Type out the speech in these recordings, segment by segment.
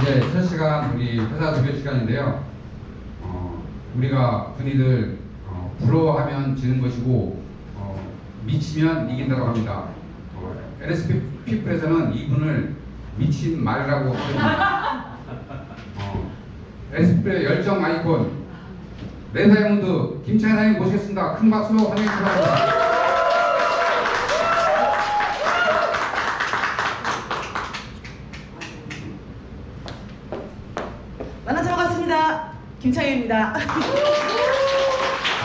이제 첫 시간 우리 회사 대표 시간인데요. 어, 우리가 흔히들 어, 부러워하면 지는 것이고 어, 미치면 이긴다고 합니다. 어, LSP 피플에서는 이분을 미친 말이라고 합니다. 어, LSP의 열정 아이콘 김창현 사장님 모시겠습니다. 큰 박수로 바랍니다. 만나서 반갑습니다. 김창희입니다.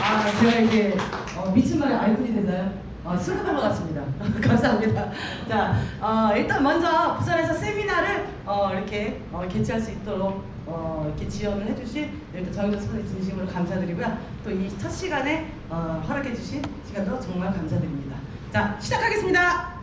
아, 제가 이제 어, 미친 말의 아이콘이 됐나요? 어, 슬픈한 것 같습니다. 감사합니다. 자, 어, 일단 먼저 부산에서 세미나를 어, 이렇게 어, 개최할 수 있도록 어, 이렇게 지원을 해주신 정의도 스포츠 진심으로 감사드리고요. 또 이 첫 시간에 어, 허락해주신 시간도 정말 감사드립니다. 자, 시작하겠습니다.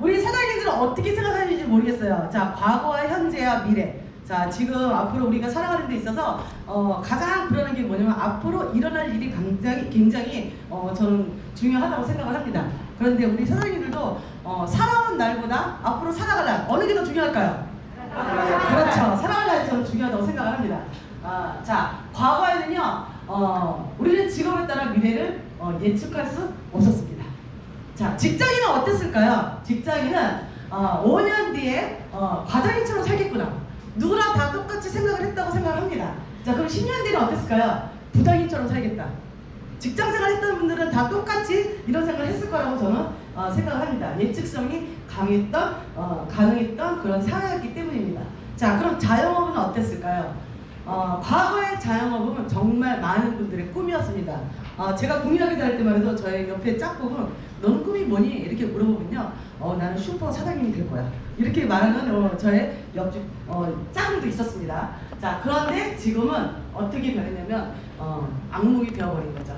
우리 사장님들은 어떻게 생각하는지 모르겠어요. 자, 과거와 현재와 미래. 자, 지금 앞으로 우리가 살아가는 데 있어서 어, 가장 불안한 게 뭐냐면 앞으로 일어날 일이 굉장히 굉장히 어, 저는 중요하다고 생각을 합니다. 그런데 우리 사장님들도 어, 살아온 날보다 앞으로 살아갈 날 어느 게 더 중요할까요? 그렇죠. 살아갈 날이 저는 중요하다고 생각을 합니다. 아, 자, 과거에는요, 어, 우리는 직업에 따라 미래를 어, 예측할 수 없었습니다. 자, 직장인은 어땠을까요? 직장인은 어, 5년 뒤에 어, 과장님처럼 살겠구나. 누구나 다 똑같이 생각을 했다고 생각을 합니다. 자, 그럼 10년 뒤는 어땠을까요? 부장님처럼 살겠다. 직장 생활 했던 분들은 다 똑같이 이런 생각을 했을 거라고 저는 어, 생각을 합니다. 예측성이 강했던, 어, 가능했던 그런 사회였기 때문입니다. 자, 그럼 자영업은 어땠을까요? 어, 과거의 자영업은 정말 많은 분들의 꿈이었습니다. 어, 제가 국민학교 다닐 때만 해도 저희 옆에 짝꿍은 너는 꿈이 뭐니? 이렇게 물어보면요. 어, 나는 슈퍼 사장님이 될 거야. 이렇게 말하는 어, 저의 옆집 어, 짝꿍도 있었습니다. 자, 그런데 지금은 어떻게 변했냐면 어, 악몽이 되어버린 거죠.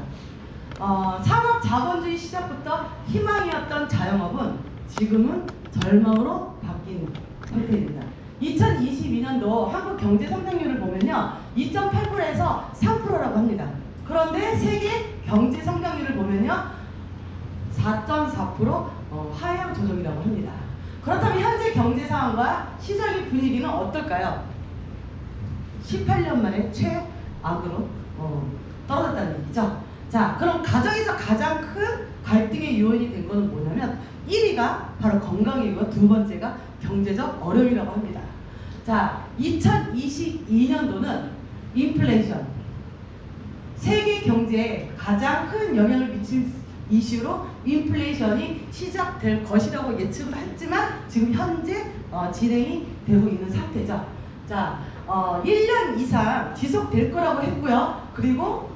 어, 산업 자본주의 시작부터 희망이었던 자영업은 지금은 절망으로 바뀐 상태입니다. 2022년도 한국 경제 성장률을 보면요. 2.8%에서 3%라고 합니다. 그런데 세계 경제 성장률을 보면요. 4.4% 어, 하향 조정이라고 합니다. 그렇다면 현재 경제 상황과 시장의 분위기는 어떨까요? 18년 만에 최악으로 어, 떨어졌다는 얘기죠. 자, 그럼 가정에서 가장 큰 갈등의 요인이 된 것은 뭐냐면 1위가 바로 건강이고 두 번째가 경제적 어려움이라고 합니다. 자, 2022년도는 인플레이션 세계 경제에 가장 큰 영향을 미친 이슈로 인플레이션이 시작될 것이라고 예측을 했지만 지금 현재 어, 진행이 되고 있는 상태죠. 자, 어, 1년 이상 지속될 거라고 했고요. 그리고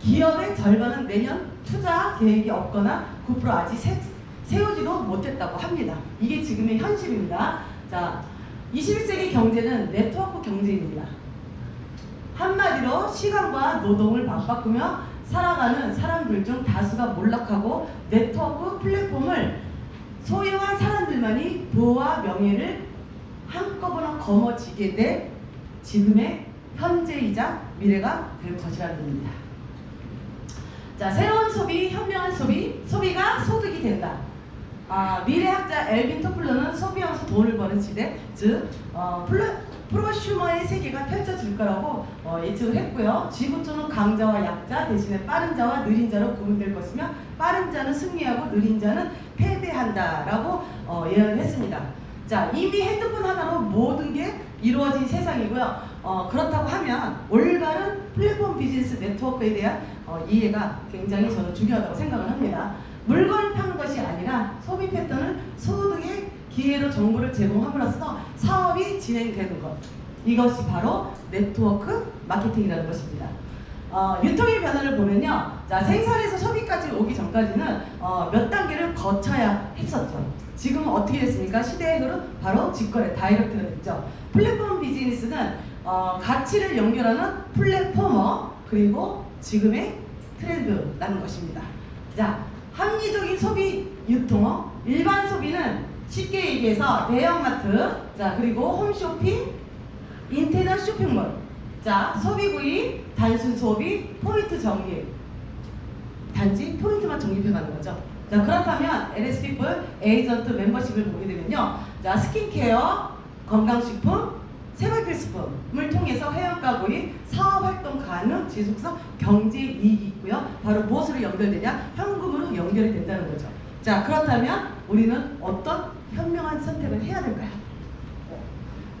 기업의 절반은 내년 투자 계획이 없거나 9% 아직 세, 세우지도 못했다고 합니다. 이게 지금의 현실입니다. 자, 21세기 경제는 네트워크 경제입니다. 한마디로 시간과 노동을 맞바꾸며 살아가는 사람들 중 다수가 몰락하고 네트워크 플랫폼을 소유한 사람들만이 부와 명예를 한꺼번에 거머쥐게 될 지금의 현재이자 미래가 될 것이라는 겁니다. 자, 새로운 소비, 현명한 소비, 소비가 소득이 된다. 아, 미래학자 엘빈 토플러는 소비하면서 돈을 버는 시대, 즉 어, 플러, 프로슈머의 세계가 펼쳐질 거라고 어, 예측을 했고요. 지구촌은 강자와 약자 대신에 빠른 자와 느린 자로 구분될 것이며 빠른 자는 승리하고 느린 자는 패배한다라고 어, 예언을 했습니다. 자, 이미 핸드폰 하나로 모든 게 이루어진 세상이고요. 어, 그렇다고 하면 올바른 플랫폼 비즈니스 네트워크에 대한 어, 이해가 굉장히 저는 중요하다고 생각을 합니다. 물건을 파는 것이 아니라 소비 패턴을 소득의 기회로 정보를 제공함으로써 사업이 진행되는 것. 이것이 바로 네트워크 마케팅이라는 것입니다. 어, 유통의 변화를 보면요. 자, 생산에서 소비까지 오기 전까지는 어, 몇 단계를 거쳐야 했었죠. 지금은 어떻게 됐습니까? 시대의 흐름 바로 직거래 다이렉트가 됐죠. 플랫폼 비즈니스는 어, 가치를 연결하는 플랫포머 그리고 지금의 트렌드라는 것입니다. 자, 합리적인 소비 유통어, 일반 소비는 쉽게 얘기해서 대형마트, 자 그리고 홈쇼핑, 인터넷 쇼핑몰, 자 소비 구입, 단순 소비, 포인트 적립. 단지 포인트만 적립해 가는 거죠. 자 그렇다면 LS피플 에이전트 멤버십을 보게 되면요, 자 스킨케어, 건강식품, 세발 필수품을 통해서 회원가구의 사업활동 가능, 지속성, 경제 이익이 있고요. 바로 무엇으로 연결되냐? 현금으로 연결이 된다는 거죠. 자 그렇다면 우리는 어떤 현명한 선택을 해야 될까요?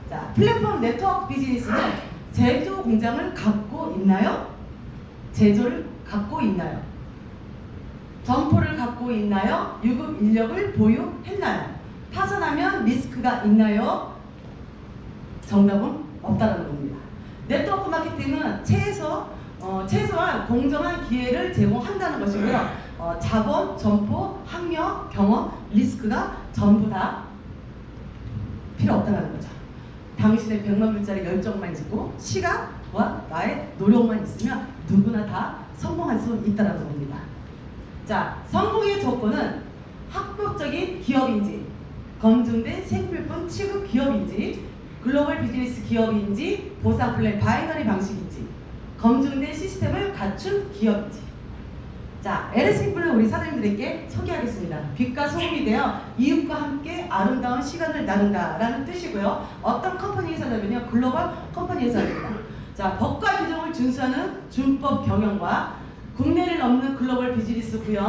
자 플랫폼 네트워크 비즈니스는 제조 공장을 갖고 있나요? 제조를 갖고 있나요? 점포를 갖고 있나요? 유급 인력을 보유했나요? 파산하면 리스크가 있나요? 정답은 없다는 겁니다. 네트워크 마케팅은 최소 어, 최소한 공정한 기회를 제공한다는 것이고요. 어, 자본, 점포, 학력, 경험, 리스크가 전부 다 필요 없다는 거죠. 당신의 100만 불짜리 열정만 있고 시간과 나의 노력만 있으면 누구나 다 성공할 수 있다는 겁니다. 자, 성공의 조건은 합법적인 기업인지, 검증된 생필품 취급 기업인지, 글로벌 비즈니스 기업인지, 보상 플랜 바이너리 방식인지, 검증된 시스템을 갖춘 기업인지. 자, LSP를 우리 사장님들에게 소개하겠습니다. 빛과 소금이 되어 이웃과 함께 아름다운 시간을 나눈다라는 뜻이고요. 어떤 컴퍼니에서냐면요, 글로벌 컴퍼니에서입니다. 자, 법과 규정을 준수하는 준법 경영과 국내를 넘는 글로벌 비즈니스 구현,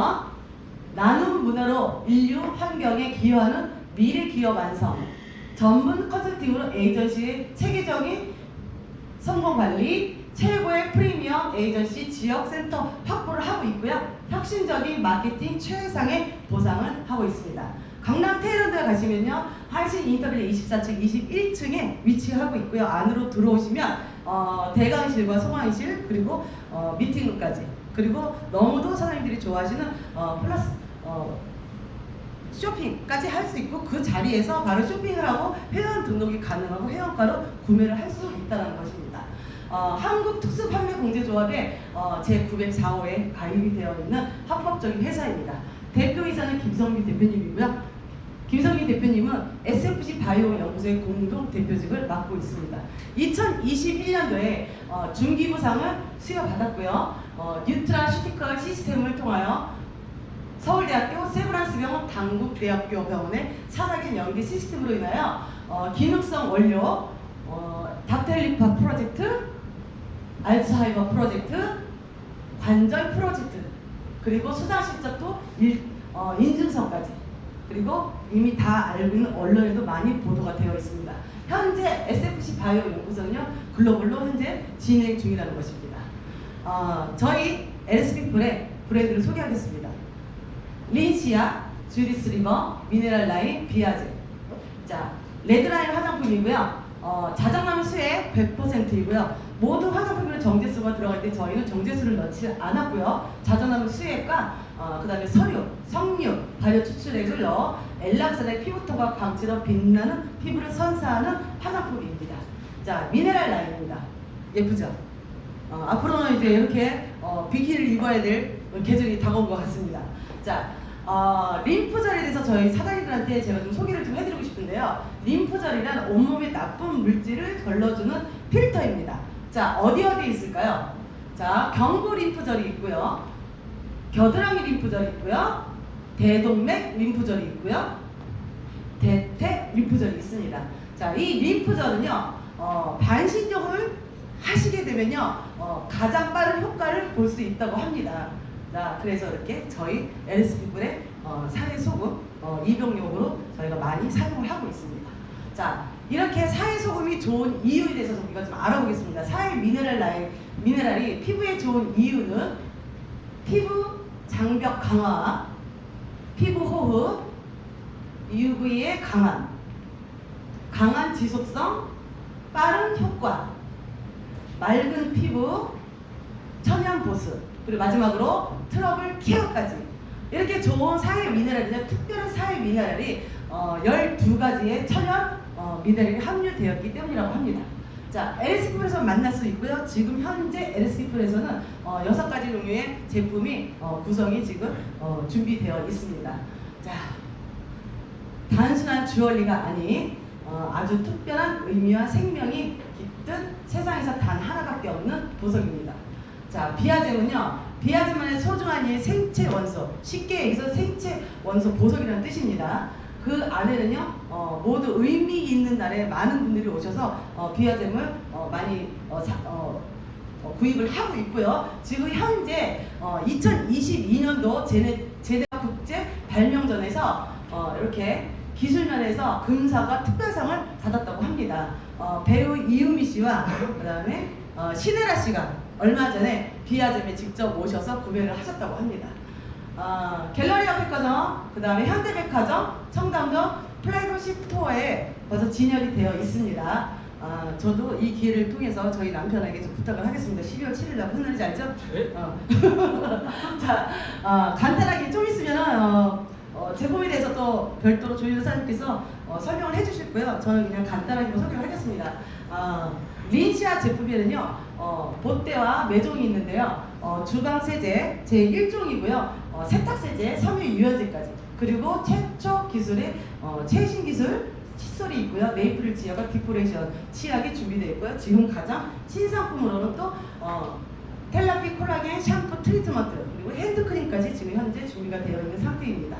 나눔 문화로 인류 환경에 기여하는 미래 기업 완성, 전문 컨설팅으로 에이전시의 체계적인 성공 관리, 최고의 프리미엄 에이전시 지역 센터 확보를 하고 있고요. 혁신적인 마케팅 최상의 보상을 하고 있습니다. 강남 테일런드에 가시면요. 한신 인터빌리 24층 21층에 위치하고 있고요. 안으로 들어오시면 어, 대강실과 소강실 그리고 어, 미팅룸까지 그리고 너무도 사장님들이 좋아하시는 어, 플러스 어, 쇼핑까지 할 수 있고 그 자리에서 바로 쇼핑을 하고 회원 등록이 가능하고 회원가로 구매를 할 수 있다는 것입니다. 어, 한국특수판매공제조합의 어, 제904호에 가입이 되어 있는 합법적인 회사입니다. 대표이사는 김성미 대표님이고요. 김성미 대표님은 SFC 바이오 연구소의 공동 대표직을 맡고 있습니다. 2021년도에 어, 중기부상을 수여받았고요. 어, 뉴트라슈티컬 시스템을 통하여 서울대학교 세브란스병원 당국대학교 병원의 산학인 연계 시스템으로 인하여 어, 기능성 원료, 어, 닥텔리파 프로젝트, 알츠하이머 프로젝트, 관절 프로젝트, 그리고 수상 실적도 일, 어, 인증서까지 그리고 이미 다 알고 있는 언론에도 많이 보도가 되어 있습니다. 현재 SFC 바이오 연구소는요 글로벌로 현재 진행 중이라는 것입니다. 어, 저희 LSP 브랜 브랜드를 소개하겠습니다. 린시아, 주디스 리버, 미네랄 라인, 비아즈. 자, 레드라인 화장품이고요. 어, 자작나무 수액 100%이고요. 모든 화장품에는 정제수가 들어갈 때 저희는 정제수를 넣지 않았고요. 자작나무 수액과 어, 그 다음에 서류, 석류, 발효 추출액을 넣어 엘락산의 피부톤과 광채로 빛나는 피부를 선사하는 화장품입니다. 자, 미네랄 라인입니다. 예쁘죠? 어, 앞으로는 이제 이렇게 어, 비키니를 입어야 될 계절이 다가온 것 같습니다. 자, 어, 림프절에 대해서 저희 사장님들한테 제가 좀 소개를 좀 해드리고 싶은데요. 림프절이란 온몸의 나쁜 물질을 걸러주는 필터입니다. 자, 어디 어디 있을까요? 자, 경부 림프절이 있고요. 겨드랑이 림프절이 있고요. 대동맥 림프절이 있고요. 대퇴 림프절이 있습니다. 자, 이 림프절은요, 어, 반신욕을 하시게 되면요, 어, 가장 빠른 효과를 볼 수 있다고 합니다. 자, 그래서 이렇게 저희 LSP불의 어, 사회 소금 어, 입용용으로 저희가 많이 사용을 하고 있습니다. 자, 이렇게 사회 소금이 좋은 이유에 대해서 우리가 좀 알아보겠습니다. 사회 미네랄 라인, 미네랄이 피부에 좋은 이유는 피부 장벽 강화, 피부 호흡, UV의 강함, 강한 지속성, 빠른 효과, 맑은 피부, 천연 보습, 그리고 마지막으로 트러블 케어까지 이렇게 좋은 사회 미네랄이나 특별한 사회 미네랄이 어, 12가지의 천연 어, 미네랄이 함유되었기 때문이라고 합니다. 자, LSP에서 만날 수 있고요. 지금 현재 LSP에서는 어, 6가지 종류의 제품이 어, 구성이 지금 어, 준비되어 있습니다. 자, 단순한 주얼리가 아닌 어, 아주 특별한 의미와 생명이 깃든 세상에서 단 하나밖에 없는 보석입니다. 자, 비아제는요. 비아제만의 소중한 이 생체 원소, 쉽게 얘기해서 생체 원소 보석이라는 뜻입니다. 그 안에는요. 어, 모두 의미 있는 날에 많은 분들이 오셔서 어, 비아잼을 어, 많이 어, 사- 어, 어, 구입을 하고 있고요. 지금 현재 어, 2022년도 제네, 제대학 국제 발명전에서 어, 이렇게 기술면에서 금사과 특별상을 받았다고 합니다. 어, 배우 이유미 씨와 그다음에 어, 신혜라 씨가 얼마 전에 비아점에 직접 오셔서 구매를 하셨다고 합니다. 어, 갤러리아 백화점, 그 다음에 현대백화점, 청담동 플래그십 스토어에 벌써 진열이 되어 있습니다. 아, 저도 이 기회를 통해서 저희 남편에게 좀 부탁을 하겠습니다. 12월 7일 날 끝나지 않죠? 네. 어. 자, 어, 간단하게 좀 있으면 어, 어, 제품에 대해서 또 별도로 조윤 사장님께서 어, 설명을 해주실 거예요. 저는 그냥 간단하게 설명을 하겠습니다. 어, 린시아 제품에는요, 어, 보때와 매종이 있는데요. 어, 주방 세제 제 1종이고요. 어, 세탁 세제, 섬유 유연제까지. 그리고 최초 기술의 어, 최신 기술 칫솔이 있고요. 메이플 지역과 디코레이션 치약이 준비되어 있고요. 지금 가장 신상품으로는 또 어, 텔라피 콜라겐 샴푸 트리트먼트 그리고 핸드크림까지 지금 현재 준비가 되어 있는 상태입니다.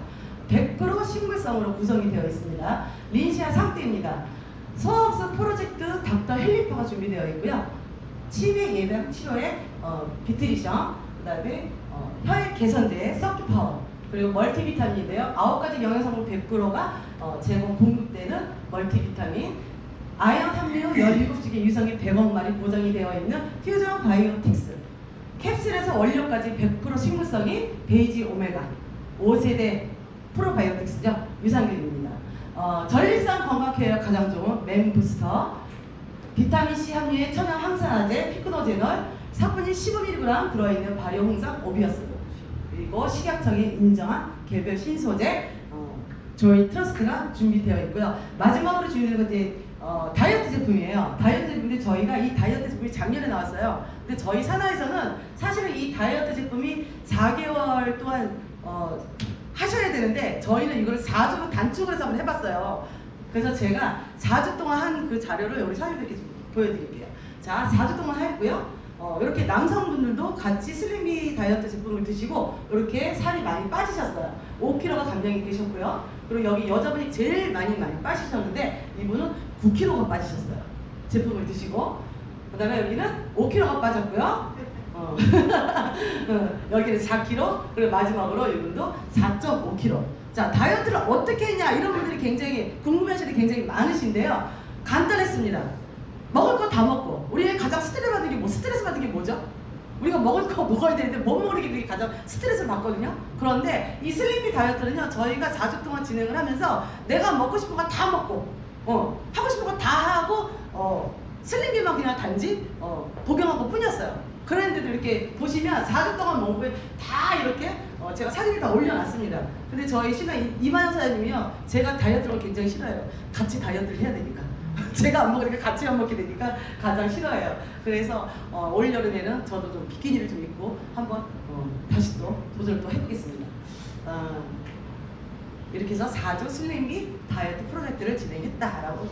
100% 식물성으로 구성이 되어 있습니다. 린시아 상태입니다. 소업스 프로젝트 닥터 헬리퍼가 준비되어 있고요. 치매 예방 치료에 어, 비트리션, 그 다음에 어, 혈액 개선제 서큐 파워, 그리고 멀티비타민인데요. 아홉 가지 영양 성분 100%가 어, 제공 공급되는 멀티비타민, 아연 함유 17개 유성이 100억 마리 보장이 되어 있는 퓨전 바이오틱스, 캡슐에서 원료까지 100% 식물성이 베이지 오메가 5세대 프로바이오틱스죠. 유산균입니다. 어, 전립선 건강 케어 가장 좋은 멤부스터, 비타민C 함유의 천연 항산화제 피크노제놀, 사분이 15mg 들어있는 발효 홍삼 오비어스, 그리고 식약청이 인정한 개별 신소재 어, 조이 트러스트가 준비되어 있고요. 마지막으로 준비되는 건 이제 어, 다이어트 제품이에요. 다이어트 제품인데 저희가 이 다이어트 제품이 작년에 나왔어요. 근데 저희 산하에서는 사실은 이 다이어트 제품이 4개월 동안 어, 하셔야 되는데 저희는 이걸 4주로 단축을 해서 한번 해봤어요. 그래서 제가 4주 동안 한 그 자료를 우리 사장님들께 좀 보여드릴게요. 자, 4주 동안 했고요. 어, 이렇게 남성분들도 같이 슬림비 다이어트 제품을 드시고 이렇게 살이 많이 빠지셨어요. 5kg가 감량이 되셨고요. 그리고 여기 여자분이 제일 많이 많이 빠지셨는데 이분은 9kg가 빠지셨어요. 제품을 드시고 그 다음에 여기는 5kg가 빠졌고요. 어. 어, 여기는 4kg 그리고 마지막으로 이분도 4.5kg. 자 다이어트를 어떻게 했냐 이런 분들이 굉장히 궁금해하시는 굉장히 많으신데요. 간단했습니다. 먹을 거 다 먹고 우리의 가장 스트레스 받는 게 뭐 스트레스 받는 게 뭐죠? 우리가 먹을 거 먹어야 되는데 못 먹는 게 그게 가장 스트레스를 받거든요. 그런데 이 슬림비 다이어트는요 저희가 4주 동안 진행을 하면서 내가 먹고 싶은 거 다 먹고 어 하고 싶은 거 다 하고 어 슬림비만 그냥 단지 어 복용한 것 뿐이었어요. 그런데도 이렇게 보시면 4주 동안 거에 다 이렇게 어, 제가 사진을 다 올려놨습니다. 근데 저희 신랑 이- 이만현 사장님이요. 제가 다이어트를 굉장히 싫어해요. 같이 다이어트를 해야 되니까. 제가 안 먹으니까 같이 안 먹게 되니까 가장 싫어해요. 그래서 어, 올 여름에는 저도 좀 비키니를 좀 입고 한번 어, 다시 또 도전을 또 해보겠습니다. 어, 이렇게 해서 4주 슬림비 다이어트 프로젝트를 진행했다라고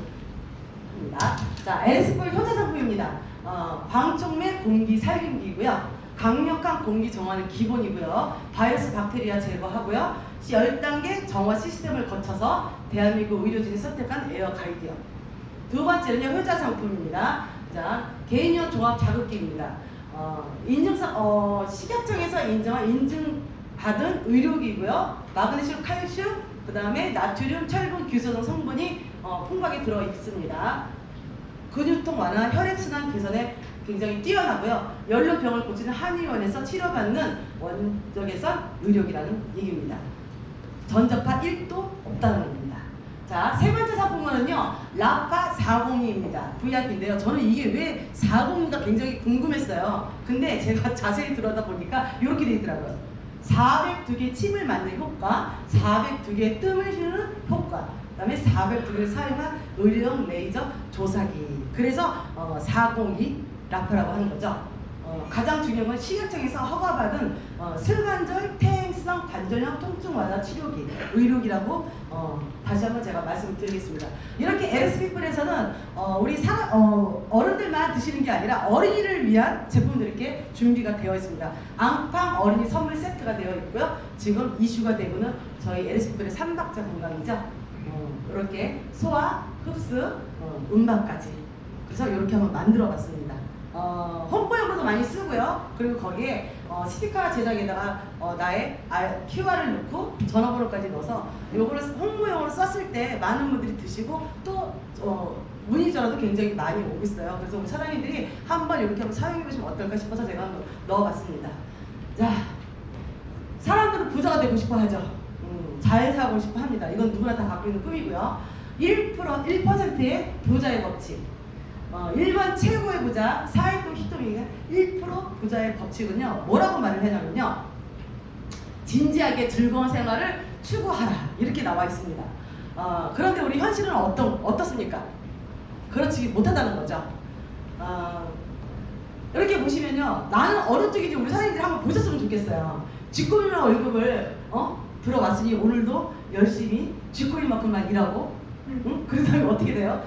합니다. 자, 에스폴 효자 상품입니다. 어, 방촉매 공기 살균기고요. 강력한 공기 정화는 기본이고요. 바이러스 박테리아 제거하고요. 10단계 정화 시스템을 거쳐서 대한민국 의료진이 선택한 에어 가이디어. 두 번째는요, 효자 상품입니다. 자, 개인용 종합 자극기입니다. 어, 인증상, 어, 식약청에서 인정한 인증받은 의료기고요. 마그네슘, 칼슘, 그 다음에 나트륨, 철분, 규소 등 성분이 어, 풍부하게 들어 있습니다. 근육통 완화, 혈액순환 개선에 굉장히 뛰어나고요. 연료병을 고치는 한의원에서 치료받는 원적외선 의료기라는 얘기입니다. 전자파 1도 없다는 겁니다. 자, 세 번째 상품은요, 라파 40입니다. VIP인데요. 저는 이게 왜 40인가 굉장히 궁금했어요. 근데 제가 자세히 들어다 보니까 이렇게 돼 있더라고요. 402개 침을 맞는 효과, 402개 뜸을 쉬는 효과, 그 다음에 402개를 사용한 의료용 레이저 조사기. 그래서 어, 402 라파라고 하는 거죠. 어, 가장 중요한 건 식약청에서 허가받은 어, 슬관절 퇴행성 관절염 통증 완화 치료기 의료기라고 어, 다시 한번 제가 말씀드리겠습니다. 이렇게 LS피플에서는 어, 우리 사, 어, 어른들만 드시는 게 아니라 어린이를 위한 제품들이 이렇게 준비가 되어 있습니다. 앙팡 어린이 선물 세트가 되어 있고요. 지금 이슈가 되고는 저희 LS피플의 삼박자 건강이죠. 어, 이렇게 소화, 흡수, 어, 음박까지. 그래서 이렇게 한번 만들어 봤습니다. 어, 홍보용으로도 많이 쓰고요. 그리고 거기에 어, 스티커 제작에다가 어, 나의 아, QR을 넣고 전화번호까지 넣어서 요거를 홍보용으로 썼을 때 많은 분들이 드시고 또 어, 문의 전화도 굉장히 많이 오고 있어요. 그래서 우리 사장님들이 한번 이렇게 한번 사용해 보시면 어떨까 싶어서 제가 한번 넣어봤습니다. 자, 사람들은 부자가 되고 싶어 하죠. 음, 잘 살고 싶어 합니다. 이건 누구나 다 갖고 있는 꿈이고요. 1% 1%의 부자의 법칙. 어, 1번 최고의 부자 사회동 히토미가 1% 부자의 법칙은요. 뭐라고 말을 하냐면요. 진지하게 즐거운 생활을 추구하라 이렇게 나와 있습니다. 어, 그런데 우리 현실은 어떤 어떻습니까? 그렇지 못하다는 거죠. 어, 이렇게 보시면요, 나는 어느 쪽인지 우리 사장님들이 한번 보셨으면 좋겠어요. 쥐꼬리만 월급을 어 들어왔으니 오늘도 열심히 쥐꼬리만큼만 일하고, 응? 그러다음에 어떻게 돼요?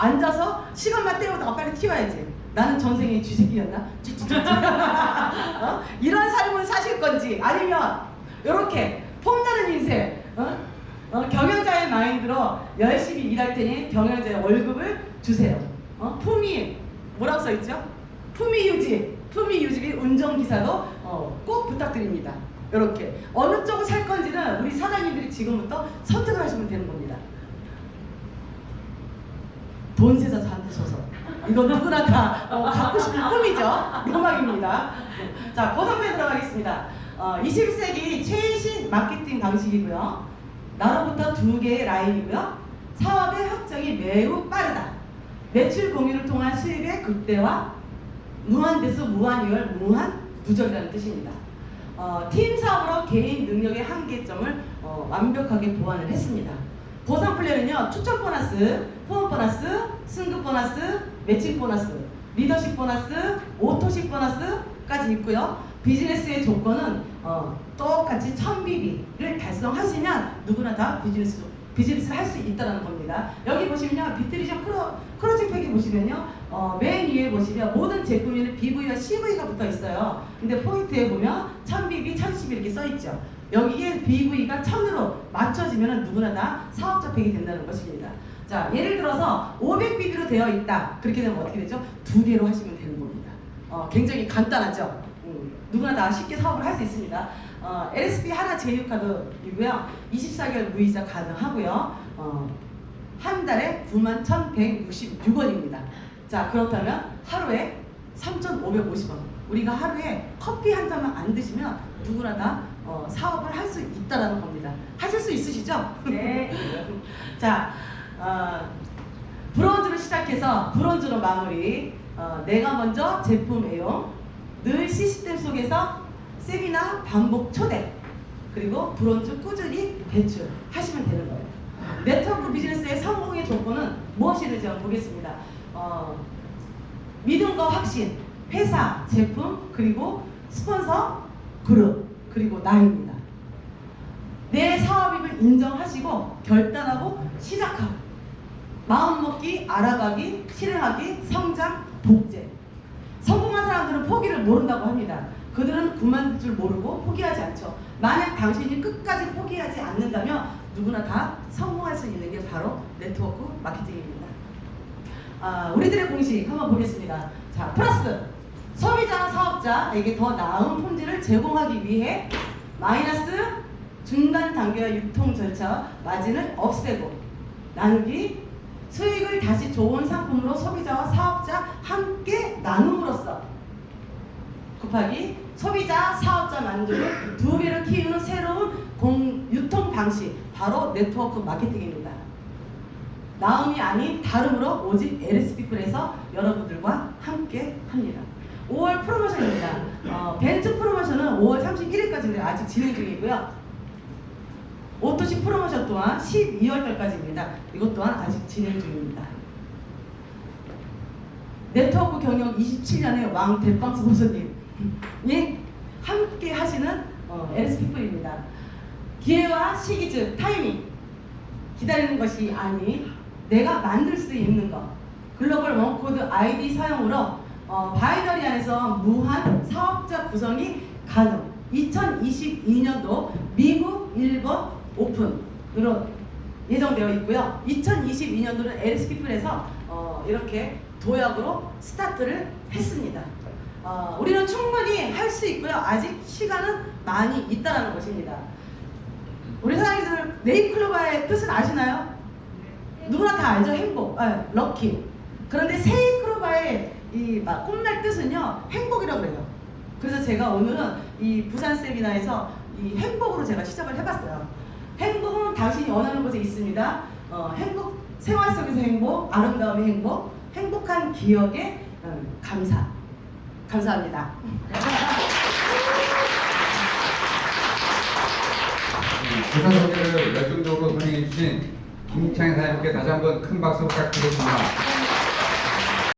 앉아서 시간만 때우다가 빨리 튀어야지. 나는 전생에 쥐새끼였나? 어? 이런 삶을 사실 건지 아니면 이렇게 폼나는 인생, 어? 어, 경영자의 마인드로 열심히 일할 테니 경영자의 월급을 주세요. 어? 품위 뭐라고 써 있죠? 품위 유지, 품위 유지 및 운전기사도 어, 꼭 부탁드립니다. 이렇게 어느 쪽을 살 건지는 우리 사장님들이 지금부터 선택을 하시면 되는 겁니다. 돈 세서 저한테 줘서 이건 누구나 다 어, 갖고 싶은 꿈이죠. 로망입니다. 자, 고성에 들어가겠습니다. 어, 21세기 최신 마케팅 방식이고요. 나로부터 두 개의 라인이고요. 사업의 확장이 매우 빠르다. 매출 공유를 통한 수입의 극대화, 무한대수, 무한이월, 무한 누적이라는 뜻입니다. 어, 팀 사업으로 개인 능력의 한계점을 어, 완벽하게 보완을 했습니다. 보상 플랜은요, 추천 보너스, 후원 보너스, 승급 보너스, 매칭 보너스, 리더십 보너스, 오토식 보너스까지 있고요. 비즈니스의 조건은 어, 똑같이 1000BB를 달성하시면 누구나 다 비즈니스 비즈니스를 할 수 있다는 겁니다. 여기 보시면요, 비트리션 크로, 크로징 팩이 보시면요, 어, 맨 위에 보시면 모든 제품에는 BV와 CV가 붙어 있어요. 근데 포인트에 보면 1000BB, 1010 이렇게 써 있죠. 여기에 BV가 1000으로 맞춰지면 누구나 다 사업자 팩이 된다는 것입니다. 자, 예를 들어서 500BB로 되어 있다. 그렇게 되면 어떻게 되죠? 두 개로 하시면 되는 겁니다. 어, 굉장히 간단하죠? 음, 누구나 다 쉽게 사업을 할 수 있습니다. 어, LSP 하나 제휴카드이고요. 24개월 무이자 가능하고요. 어, 한 달에 91,166원입니다. 자, 그렇다면 하루에 3,550원. 우리가 하루에 커피 한 잔만 안 드시면 누구나 다 어, 사업을 할 수 있다라는 겁니다. 하실 수 있으시죠? 네. 자, 어, 브론즈로 시작해서 브론즈로 마무리. 어, 내가 먼저 제품 애용, 늘 시스템 속에서 세미나 반복 초대, 그리고 브론즈 꾸준히 배출 하시면 되는 거예요. 네트워크 비즈니스의 성공의 조건은 무엇이든지 한번 보겠습니다. 어, 믿음과 확신, 회사, 제품, 그리고 스폰서, 그룹, 그리고 나입니다. 내 사업임을 인정하시고 결단하고 시작하고 마음먹기, 알아가기, 실행하기, 성장, 복제 성공한 사람들은 포기를 모른다고 합니다. 그들은 그만둘 줄 모르고 포기하지 않죠. 만약 당신이 끝까지 포기하지 않는다면 누구나 다 성공할 수 있는 게 바로 네트워크 마케팅입니다. 아, 우리들의 공식 한번 보겠습니다. 자, 플러스 소비자와 사업자에게 더 나은 품질을 제공하기 위해 마이너스 중간 단계와 유통 절차 마진을 없애고 나누기 수익을 다시 좋은 상품으로 소비자와 사업자 함께 나눔으로써 곱하기 소비자 사업자 만족을 두 배로 키우는 새로운 공, 유통 방식 바로 네트워크 마케팅입니다. 나음이 아닌 다름으로 오직 LS피플에서 여러분들과 함께 합니다. 5월 프로모션입니다. 어, 벤츠 프로모션은 5월 31일까지인데 아직 진행 중이고요. 오토시 프로모션 또한 12월달까지입니다. 이것 또한 아직 진행 중입니다. 네트워크 경영 27년의 왕 대빵스 보소님 이 함께 하시는 어, LS피플입니다. 기회와 시기 즉 타이밍 기다리는 것이 아닌 내가 만들 수 있는 것 글로벌 원코드 아이디 사용으로 어, 바이너리 안에서 무한 사업자 구성이 가능 2022년도 미국 일본 오픈으로 예정되어 있고요. 2022년도는 LS 피플에서 어, 이렇게 도약으로 스타트를 했습니다. 어, 우리는 충분히 할 수 있고요. 아직 시간은 많이 있다라는 것입니다. 우리 사장님들 네이클로바의 뜻은 아시나요? 누구나 다 알죠 행복, 아, 럭키. 그런데 세이클로바의 이막 꿈날 뜻은요 행복이라고 그래요. 그래서 제가 오늘은 이 부산 세미나에서 이 행복으로 제가 시작을 해봤어요. 행복은 당신이 원하는 곳에 있습니다. 어, 행복, 생활 속에서 행복, 아름다움의 행복, 행복한 기억에 어, 감사. 감사합니다. 부산 소개를 열정적으로 선행해 주신 김창희 사장님께 다시 한번 큰 박수 부탁드리겠습니다.